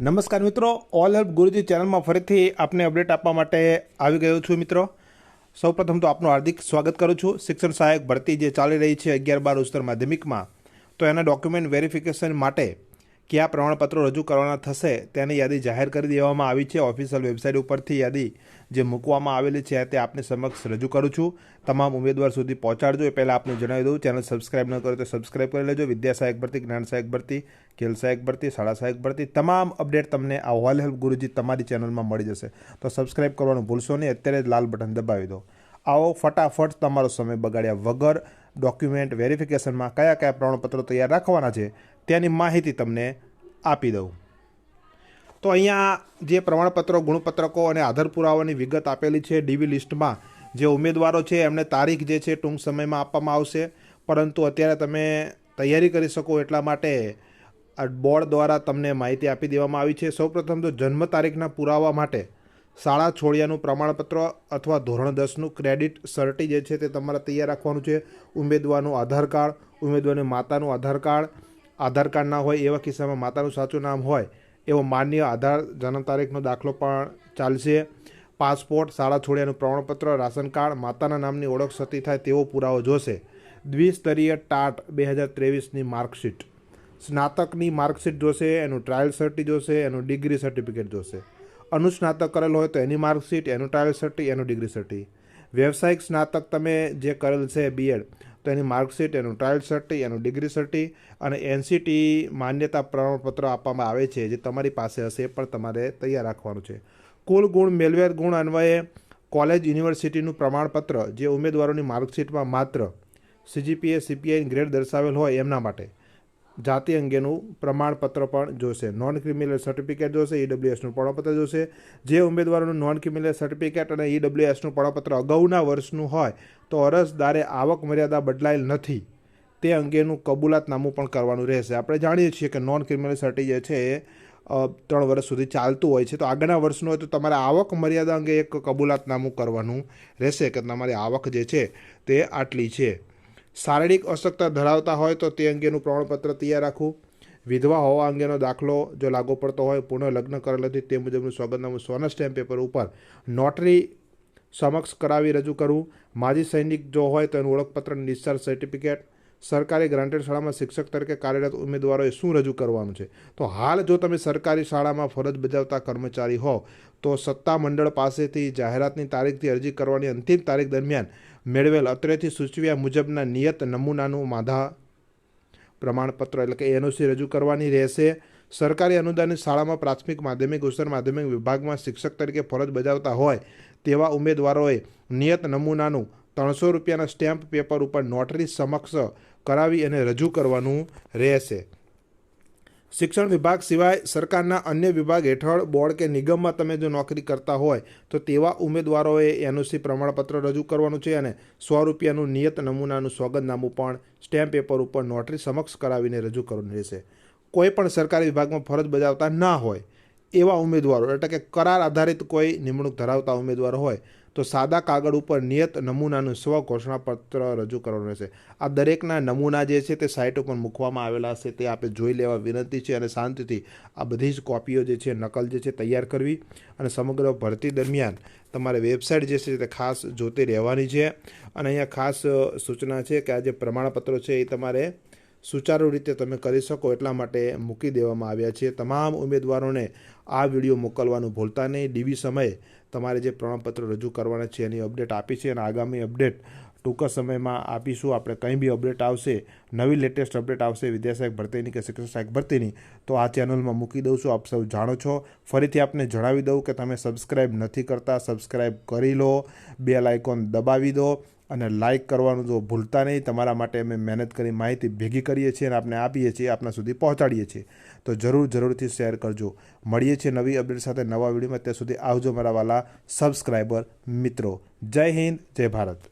નમસ્કાર મિત્રો. All help ગુરુજી ચેનલમાં ફરીથી આપને અપડેટ આપવા માટે આવી ગયો છું મિત્રો. સૌપ્રથમ તો આપનું હાર્દિક સ્વાગત કરું છું. શિક્ષણ સહાયક ભરતી જે ચાલી રહી છે અગિયાર બાર ઉચ્ચતર માધ્યમિકમાં, તો એના ડોક્યુમેન્ટ વેરિફિકેશન માટે કયા પ્રમાણપત્રો રજૂ કરવાના થશે તેની યાદી જાહેર કરી દેવામાં આવી છે. ઓફિશિયલ વેબસાઇટ ઉપરથી યાદી જે મૂકવામાં આવેલી છે તે આપની સમક્ષ રજૂ કરું છું. તમામ ઉમેદવાર સુધી પહોંચાડજો. એ પહેલાં આપને જણાવી દઉં, ચેનલ સબસ્ક્રાઇબ ન કરો તો સબસ્ક્રાઇબ કરી લેજો. વિદ્યા સહાયક ભરતી, જ્ઞાન સહાયક ભરતી, ખેલ સહાયક ભરતી, શાળા સહાયક ભરતી, તમામ અપડેટ તમને આ હોલ હેલ્પ ગુરુજી તમારી ચેનલમાં મળી જશે. તો સબસ્ક્રાઇબ કરવાનું ભૂલશો નહીં. અત્યારે જ લાલ બટન દબાવી દો. આવો ફટાફટ તમારો સમય બગાડ્યા વગર ડોક્યુમેન્ટ વેરિફિકેશનમાં કયા કયા પ્રમાણપત્રો તૈયાર રાખવાના છે તેની માહિતી તમને આપી દઉં. તો અહીંયા જે પ્રમાણપત્રો, ગુણપત્રકો અને આધાર પુરાવાની વિગત આપેલી છે ડીવી લિસ્ટમાં, જે ઉમેદવારો છે એમને તારીખ જે છે ટૂંક સમયમાં આપવામાં આવશે. પરંતુ અત્યારે તમે તૈયારી કરી શકો એટલા માટે બોર્ડ દ્વારા તમને માહિતી આપી દેવામાં આવી છે. સૌપ્રથમ તો જન્મ તારીખના પુરાવા માટે શાળા છોડ્યાનું પ્રમાણપત્ર અથવા ધોરણ દસનું ક્રેડિટ સર્ટી જે છે તે તમારે તૈયાર રાખવાનું છે. ઉમેદવારનું આધાર કાર્ડ, ઉમેદવારની માતાનું આધાર કાર્ડ આધાર કાર્ડ ના હોય, એવા કિસ્સામાં માતાનું સાચું નામ હોય, એવો માન્ય આધાર જન્મ તારીખનો દાખલો પણ ચાલશે. પાસપોર્ટ, શાળા છોડ્યાનું પ્રમાણપત્ર, રાશન કાર્ડ, માતાના નામની ઓળખ સતી થાય તેવો પુરાવો જોશે. દ્વિસ્તરીય ટાટ બે હજાર ત્રેવીસની માર્કશીટ. સ્નાતકની માર્કશીટ જોશે, એનું ટ્રાયલ સર્ટી જોશે, એનું ડિગ્રી સર્ટિફિકેટ જોશે. અનુસ્નાતક કરેલ હોય તો એની માર્કશીટ, એનું ટ્રાયલ સર્ટી એનું ડિગ્રી સર્ટી વ્યવસાયિક સ્નાતક તમે જે કરેલ છે બીએડ તો એની માર્કશીટ એનું ટ્રાયલ સર્ટી એનું ડિગ્રી સર્ટી અને એનસીટી માન્યતા પ્રમાણપત્ર આપવામાં આવે છે, જે તમારી પાસે હશે એ પણ તમારે તૈયાર રાખવાનું છે. કુલ ગુણ મેળવેલ ગુણ અન્વયે કોલેજ યુનિવર્સિટીનું પ્રમાણપત્ર, જે ઉમેદવારોની માર્કશીટમાં માત્ર સીજીપીએ સીપીઆઈ ગ્રેડ દર્શાવેલ હોય એમના માટે. જાતિ અંગેનું પ્રમાણપત્ર પણ જોશે. નોન ક્રિમિનલ સર્ટિફિકેટ જોશે ઈડબ્લ્યુએસનું પ્રમાણપત્ર જોશે. જે ઉમેદવારોનું નોન ક્રિમિનલ સર્ટિફિકેટ અને ઈડબ્લ્યુએસનું પ્રમાણપત્ર અગાઉના વર્ષનું હોય, તો અરજદારે આવક મર્યાદા બદલાયેલ નથી. તે અંગેનું કબૂલાતનામું પણ કરવાનું રહેશે. આપણે જાણીએ છીએ કે નોન ક્રિમિનલ સર્ટી જે છે એ ત્રણ વર્ષ સુધી ચાલતું હોય છે. તો આગળના વર્ષનું હોય તો તમારે આવક મર્યાદા અંગે એક કબૂલાતનામું કરવાનું રહેશે કે તમારી આવક જે છે, તે આટલી છે. શારીરિક અશક્તતા ધરાવતા હોય તો તે અંગેનું પ્રમાણપત્ર તૈયાર રાખવું. વિધવા હોવા અંગેનો દાખલો જો લાગુ પડતો હોય, પુનઃ લગ્ન કરેલ હતી તે મુજબનું સોગંદનામું સોના સ્ટેમ્પ પેપર ઉપર નોટરી સમક્ષ કરાવી રજૂ કરવું. માજી સૈનિક જો હોય તો એનું ઓળખપત્ર ડિસ્ચાર્જ સર્ટિફિકેટ. સરકારી ગ્રાન્ટેડ શાળામાં શિક્ષક તરીકે કાર્યરત ઉમેદવારોએ શું રજૂ કરવાનું છે? તો હાલ જો તમે સરકારી શાળામાં ફરજ બજાવતા કર્મચારી હો, તો સત્તા મંડળ પાસેથી જાહેરાતની તારીખથી અરજી કરવાની અંતિમ તારીખ દરમિયાન મેળવેલ અત્રેથી સૂચવ્યા મુજબના નિયત નમૂનાનું માધા પ્રમાણપત્ર એટલે કે એનઓસી રજૂ કરવાની રહેશે. સરકારી અનુદાનિત શાળામાં પ્રાથમિક માધ્યમિક, ઉચ્ચતર માધ્યમિક વિભાગમાં શિક્ષક તરીકે ફરજ બજાવતા હોય તેવા ઉમેદવારોએ નિયત નમૂનાનું ત્રણસો રૂપિયાના સ્ટેમ્પ પેપર ઉપર નોટરી સમક્ષ કરાવી અને રજૂ કરવાનું રહેશે. શિક્ષણ વિભાગ સિવાય સરકારના અન્ય વિભાગ હેઠળ બોર્ડ કે નિગમમાં તમે જો નોકરી કરતા હોય, તો તેવા ઉમેદવારોએ એનઓસી પ્રમાણપત્ર રજૂ કરવાનું છે અને સો રૂપિયાનું નિયત નમૂનાનું સોગંદનામું પણ સ્ટેમ્પ પેપર ઉપર નોટરી સમક્ષ કરાવીને રજૂ કરવાનું રહેશે. કોઈ પણ સરકારી વિભાગમાં ફરજ બજાવતા ના હોય એવા ઉમેદવારો, એટલે કે કરાર આધારિત કોઈ નિમણૂક ધરાવતા ઉમેદવાર હોય તો સાદા કાગળ ઉપર નિયત નમૂનાનું સ્વ ઘોષણાપત્ર રજૂ કરવાનું રહેશે. આ દરેકના નમૂના જે છે તે સાઇટ ઉપર મૂકવામાં આવેલા હશે, તે આપણે જોઈ લેવા વિનંતી છે અને શાંતિથી આ બધી જ કોપીઓ જે છે, નકલ જે છે, તૈયાર કરવી અને સમગ્ર ભરતી દરમિયાન તમારે વેબસાઇટ જે છે તે ખાસ જોતી રહેવાની છે. અને અહીંયા ખાસ સૂચના છે કે આ જે પ્રમાણપત્રો છે એ તમારે સુચારુ રીતે તમે કરી શકો એટલા માટે મૂકી દેવામાં આવ્યા છે. તમામ ઉમેદવારોને આ વીડિયો મોકલવાનું ભૂલતા નહીં. ડીવી સમયે તમારે જે પ્રમાણપત્ર રજૂ કરવાના છે એની અપડેટ આપી છે અને આગામી અપડેટ ટૂંક સમયમાં આપીશું. આપણે કંઈ બી અપડેટ આવશે, નવી લેટેસ્ટ અપડેટ આવશે વિદ્યાશાયક ભરતીની કે શિક્ષણ સહાયક ભરતીની તો આ ચેનલમાં મૂકી દઉં છું. આપ સૌ જાણો છો. ફરીથી આપને જણાવી દઉં કે તમે સબસ્ક્રાઇબ નથી કરતા, સબસ્ક્રાઇબ કરી લો, બેલ આઇકોન દબાવી દો અને લાઇક કરવાનું જો ભૂલતા નહીં, તમારા માટે અમે મહેનત કરી માહિતી ભેગી કરીએ છીએ અને આપણે આપીએ છીએ, આપના સુધી પહોંચાડીએ છીએ. તો જરૂર, જરૂરથી શેર કરજો. મળીએ છીએ નવી અપડેટ સાથે નવા વિડીયોમાં. ત્યાં સુધી આવજો મારા વાલા સબસ્ક્રાઈબર મિત્રો. જય હિન્દ, જય ભારત.